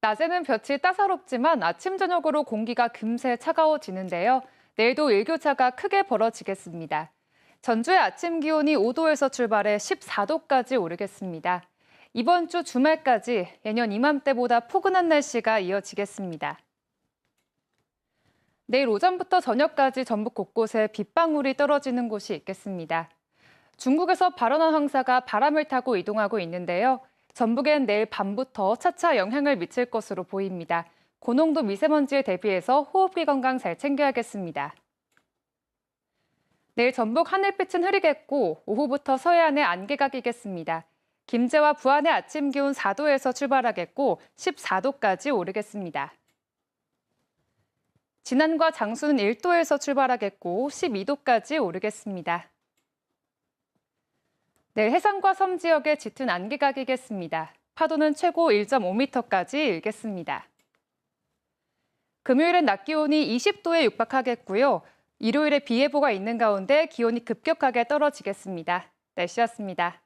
낮에는 볕이 따사롭지만 아침 저녁으로 공기가 금세 차가워지는데요. 내일도 일교차가 크게 벌어지겠습니다. 전주의 아침 기온이 5도에서 출발해 14도까지 오르겠습니다. 이번 주 주말까지 예년 이맘때보다 포근한 날씨가 이어지겠습니다. 내일 오전부터 저녁까지 전북 곳곳에 빗방울이 떨어지는 곳이 있겠습니다. 중국에서 발원한 황사가 바람을 타고 이동하고 있는데요. 전북엔 내일 밤부터 차차 영향을 미칠 것으로 보입니다. 고농도 미세먼지에 대비해서 호흡기 건강 잘 챙겨야겠습니다. 내일 전북 하늘빛은 흐리겠고 오후부터 서해안에 안개가 끼겠습니다. 김제와 부안의 아침 기온 4도에서 출발하겠고 14도까지 오르겠습니다. 진안과 장수는 1도에서 출발하겠고 12도까지 오르겠습니다. 내일 해상과 섬 지역에 짙은 안개가 끼겠습니다. 파도는 최고 1.5m까지 일겠습니다. 금요일엔 낮 기온이 20도에 육박하겠고요. 일요일에 비 예보가 있는 가운데 기온이 급격하게 떨어지겠습니다. 날씨였습니다.